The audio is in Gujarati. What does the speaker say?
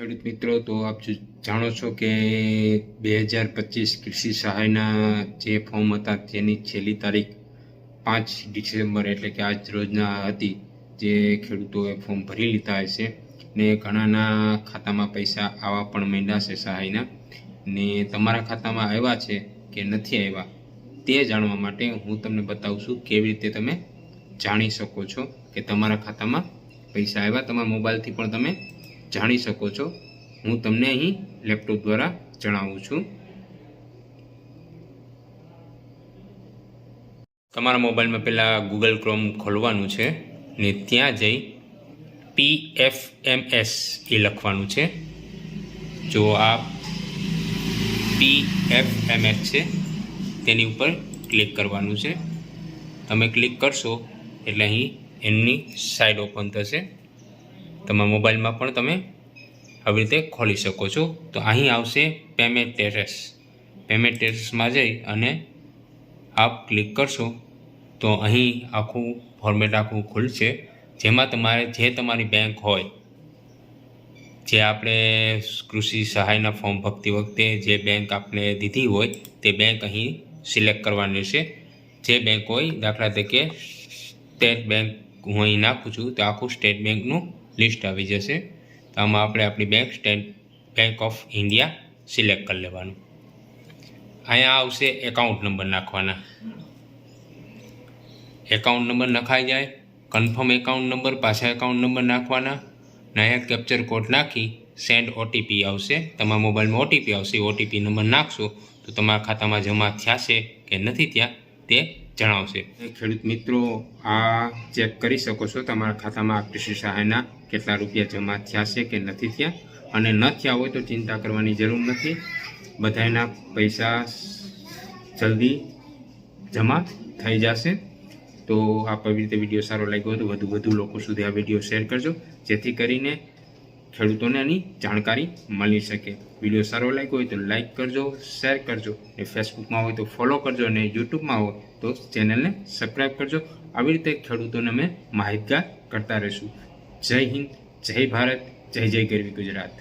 ખેડૂત મિત્રો, તો આપ જાણો છો કે બે હજાર પચીસ કૃષિ સહાયના જે ફોર્મ હતા, તેની છેલ્લી તારીખ પાંચ ડિસેમ્બર એટલે કે આજ રોજના હતી, જે ખેડૂતોએ ફોર્મ ભરી લીધા હશે ને ઘણાના ખાતામાં પૈસા આવવા પણ માંડ્યા છે સહાયના. ને તમારા ખાતામાં આવ્યા છે કે નથી આવ્યા, તે જાણવા માટે હું તમને બતાવું છું કેવી રીતે તમે જાણી શકો છો કે તમારા ખાતામાં પૈસા આવ્યા. તમારા મોબાઈલથી પણ તમે જાણી શકો છો. હું તમને અહીં લેપટોપ દ્વારા જણાવું છું. તમારા મોબાઈલમાં પહેલાં ગૂગલ ક્રોમ ખોલવાનું છે ને ત્યાં જઈ પી એફ એમ એસ એ લખવાનું છે. જો આ પી એફ એમ એસ છે, તેની ઉપર ક્લિક કરવાનું છે. તમે ક્લિક કરશો એટલે અહીં એમની સાઈડ ઓપન થશે. તમારા મોબાઈલમાં પણ તમે આવી રીતે ખોલી શકો છો. તો અહીં આવશે પેમેન્ટ ટેરેસ પેમેન્ટ ટેરેસમાં જઈ અને આપ ક્લિક કરશો. તો અહીં આખું ફોર્મેટ આખું ખુલશે. જેમાં તમારે જે તમારી બેંક હોય, જે આપણે કૃષિ સહાયના ફોર્મ ભરતી વખતે જે બેંક આપણે દીધી હોય, તે બેંક અહીં સિલેક્ટ કરવાની છે. જે બેંક હોય, દાખલા તરીકે સ્ટેટ બેંક હું અહીં નાખું છું, તો આખું સ્ટેટ બેંકનું લિસ્ટ આવી જશે. તો આમાં આપણે આપણી bank state bank of India select કરી લેવાનું. અહીંયા આવશે એકાઉન્ટ નંબર નાખવાના. એકાઉન્ટ નંબર નખાઈ જાય. કન્ફર્મ એકાઉન્ટ નંબર પાછા એકાઉન્ટ નંબર નાખવાના. અહીંયા કેપ્ચર કોડ નાખી સેન્ડ ઓટીપી આવશે. તમારા મોબાઈલમાં ઓટીપી આવશે. ઓટીપી નંબર નાખશો, તો તમારા ખાતામાં જમા થયા છે કે નથી થયા તે જણાવશે. ખેડૂત મિત્રો, આ ચેક કરી શકો છો. તમારા ખાતામાં આ કૃષિ સહાયના કેટલા રૂપિયા જમા થયા છે કે નથી થયા. અને ન થયા હોય તો ચિંતા કરવાની જરૂર નથી. બધાના પૈસા જલ્દી જમા થઈ જશે. તો આ આવી રીતે વીડિયો સારો લાગ્યો તો વધુ વધુ લોકો સુધી આ વીડિયો શેર કરજો. જેથી કરીને ખેડૂતોને આની જાણકારી મળી શકે. વીડિયો સારો લાગ્યો હોય તો લાઇક કરજો શેર કરજો ને ફેસબુકમાં હોય તો ફોલો કરજો અને યુટ્યુબમાં હોય તો ચેનલને સબસ્ક્રાઈબ કરજો. આવી રીતે ખેડૂતોને અમે માહિતગાર કરતા રહીશું. જય હિન્દ, જય ભારત, જય જય ગરવી ગુજરાત.